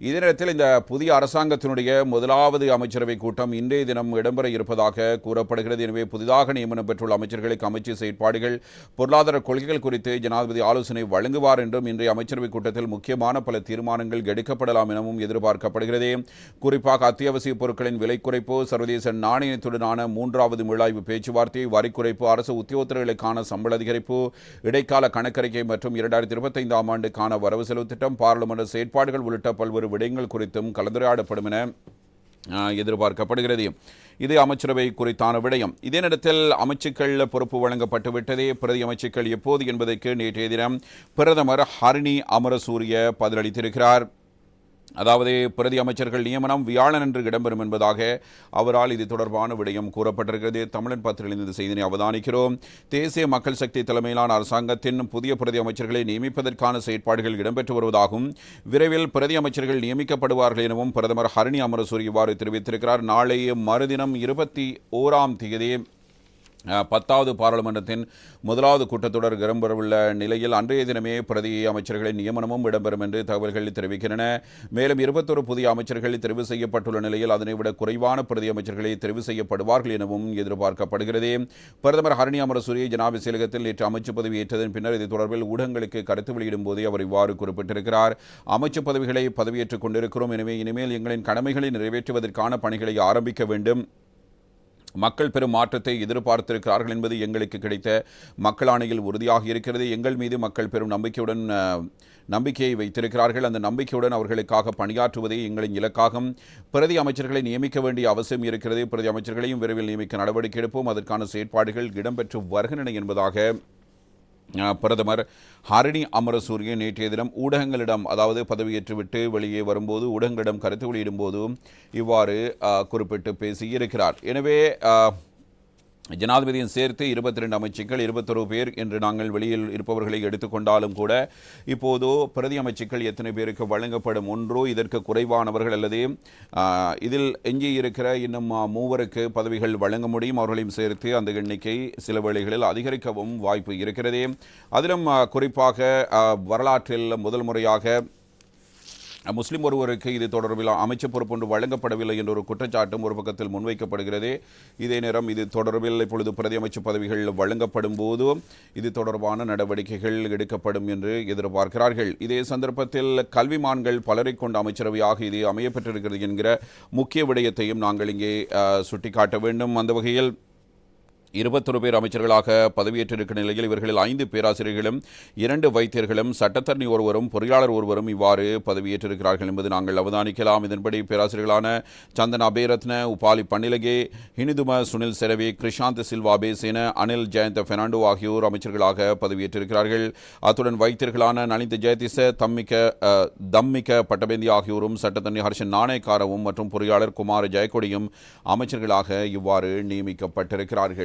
இதே நேரத்தில் இந்த புதிய அரசாங்கத்தினுடைய முதலாவது அமைச்சரவை கூட்டம் இன்றைய தினம் இடம்பெற இருப்பதாக கூறப்படுகிறது. எனவே புதிதாக நியமனம் பெற்றுள்ள அமைச்சர்களுக்கு அமைச்சர் செயற்பாடுகள் பொருளாதார கொள்கைகள் குறித்து ஜனாதிபதி ஆலோசனை வழங்குவார் என்றும் இன்றைய அமைச்சரவை கூட்டத்தில் முக்கியமான பல தீர்மானங்கள் எடுக்கப்படலாம் எனவும் எதிர்பார்க்கப்படுகிறது. குறிப்பாக அத்தியாவசிய பொருட்களின் விலை குறைப்பு சர்வதேச நாணயத்துடனான மூன்றாவது மீளாய்வு பேச்சுவார்த்தை வரி குறைப்பு அரசு உத்தியோகத்தர்களுக்கான சம்பள அதிகரிப்பு இடைக்கால கணக்கறிக்கை மற்றும் இரண்டாயிரத்தி இருபத்தைந்தாம் ஆண்டுக்கான வரவு செலவு திட்டம் பாராளுமன்ற செயற்பாடுகள் உள்ளிட்ட பல்வேறு விடயங்கள் குறித்தும் கலந்துரையாடப்படும் என எதிர்பார்க்கப்படுகிறது. இது அமைச்சரவை குறித்தான விடயம். இதே நேரத்தில் அமைச்சுக்கள் பொறுப்பு வழங்கப்பட்டு விட்டதே பிரதி அமைச்சுக்கள் எப்போது என்பதற்கு நேற்றைய தினம் பிரதமர் ஹரிணி அமரசூரிய பதிலளித்திருக்கிறார். அதாவது பிரதி அமைச்சர்கள் நியமனம் வியாழன் என்று இடம்பெறும் என்பதாக அவரால் இது தொடர்பான விடயம் கூறப்பட்டிருக்கிறது. தமிழன் பத்திரிகையில் இந்த செய்தியை அவதானிக்கிறோம். தேசிய மக்கள் சக்தி தலைமையிலான அரசாங்கத்தின் புதிய பிரதி அமைச்சர்களை நியமிப்பதற்கான செயற்பாடுகள் இடம்பெற்று வருவதாகவும் விரைவில் பிரதி அமைச்சர்கள் நியமிக்கப்படுவார்கள் எனவும் பிரதமர் ஹரணி அமரசூரி இவ்வாறு தெரிவித்திருக்கிறார். நாளைய மறுதினம் இருபத்தி ஓராம் தேதி பத்தாவது பாராளுமன்றத்தின் முதலாவது கூட்டத்தொடர் இடம்பெறவுள்ள நிலையில் அன்றைய தினமே பிரதி அமைச்சர்களின் நியமனமும் இடம்பெறும் என்று தகவல்கள் தெரிவிக்கின்றன. மேலும் இருபத்தொரு புதிய அமைச்சர்கள் தெரிவு செய்யப்பட்டுள்ள நிலையில் அதனை விட குறைவான பிரதி அமைச்சர்களை தெரிவு செய்யப்படுவார்கள் எனவும் எதிர்பார்க்கப்படுகிறது. பிரதமர் ஹரணி அமரசூரிய ஜனாபி செயலகத்தில் நேற்று அமைச்சு பதவி ஏற்றதன் பின்னர் இது தொடர்பில் ஊடகங்களுக்கு கருத்து வெளியிடும் போதே அவர் இவ்வாறு குறிப்பிட்டிருக்கிறார். அமைச்சு பதவிகளை பதவியேற்றுக் கொண்டிருக்கிறோம். எனவே இனிமேல் எங்களின் கடமைகளை நிறைவேற்றுவதற்கான பணிகளை ஆரம்பிக்க வேண்டும். மக்கள் பெரும் மாற்றத்தை எதிர்பார்த்திருக்கிறார்கள் என்பது எங்களுக்கு கிடைத்த மக்கள் ஆணையில் உறுதியாக இருக்கிறது. எங்கள் மீது மக்கள் பெரும் நம்பிக்கையுடன் நம்பிக்கையை வைத்திருக்கிறார்கள். அந்த நம்பிக்கையுடன் அவர்களுக்காக பணியாற்றுவதே எங்களின் இலக்காகும். பிரதி அமைச்சர்களை நியமிக்க வேண்டிய அவசியம் இருக்கிறது. பிரதி அமைச்சர்களையும் விரைவில் நியமிக்க நடவடிக்கை எடுப்போம். அதற்கான செயற்பாடுகள் இடம்பெற்று வருகின்றன என்பதாக பிரதமர் ஹரிணி அமரசூரிய நேற்றைய தினம் ஊடகங்களிடம் அதாவது பதவியேற்றுவிட்டு வெளியே வரும்போது ஊடகங்களிடம் கருத்து வெளியிடும்போது இவ்வாறு குறிப்பிட்டு பேசியிருக்கிறார். எனவே ஜனாதிபதியும் சேர்த்து இருபத்தி ரெண்டு அமைச்சுக்கள் இருபத்தொரு பேர் என்று நாங்கள் வெளியில் இருப்பவர்களை எடுத்துக்கொண்டாலும் கூட இப்போது பிரதி அமைச்சுக்கள் எத்தனை பேருக்கு வழங்கப்படும் ஒன்றோ இதற்கு குறைவானவர்கள் அல்லது இதில் எஞ்சி இருக்கிற இன்னும் மூவருக்கு பதவிகள் வழங்க முடியும். அவர்களையும் சேர்த்து அந்த எண்ணிக்கை சில வேளைகளில் அதிகரிக்கவும் வாய்ப்பு இருக்கிறது. அதிலும் குறிப்பாக வரலாற்றில் முதல் முறையாக முஸ்லிம் ஒருவருக்கு இது தொடர்பில் அமைச்சர் பொறுப்பொன்று வழங்கப்படவில்லை என்ற ஒரு குற்றச்சாட்டும் ஒரு பக்கத்தில் முன்வைக்கப்படுகிறது. இதே நேரம் இது தொடர்பில் இப்பொழுது பிரதி அமைச்சர் பதவிகள் வழங்கப்படும் போது இது தொடர்பான நடவடிக்கைகள் எடுக்கப்படும் என்று எதிர்பார்க்கிறார்கள். இதே சந்தர்ப்பத்தில் கல்விமான்கள் பலரை கொண்ட அமைச்சரவையாக இது அமையப்பெற்றிருக்கிறது என்கிற முக்கிய விடயத்தையும் நாங்கள் இங்கே சுட்டிக்காட்ட வேண்டும். அந்த வகையில் இருபத்தொரு பேர் அமைச்சர்களாக பதவியேற்றிருக்கிற நிலையில் இவர்களில் ஐந்து பேராசிரியர்களும் இரண்டு வைத்தியர்களும் சட்டத்தரணி ஒருவரும் பொறியாளர் ஒருவரும் இவ்வாறு பதவியேற்றிருக்கிறார்கள் என்பது நாங்கள் அவதானிக்கலாம். இதன்படி பேராசிரியர்களான சந்தன் அபேரத்ன உபாலி பன்னிலகே ஹினிதும சுனில் செரவி கிருஷாந்த் சில்வா பேசேன அனில் ஜெயந்த பெர்னாண்டோ ஆகியோர் அமைச்சர்களாக பதவியேற்றிருக்கிறார்கள். அத்துடன் வைத்தியர்களான நலிந்த ஜெயதிச தம்மிக்க தம்மிக்க பட்டபேந்தி ஆகியோரும் சட்டத்தரணி ஹர்ஷன் நாணயக்காரவும் மற்றும் பொறியாளர் குமார் ஜெயக்கொடியும் அமைச்சர்களாக இவ்வாறு நியமிக்கப்பட்டிருக்கிறார்கள்.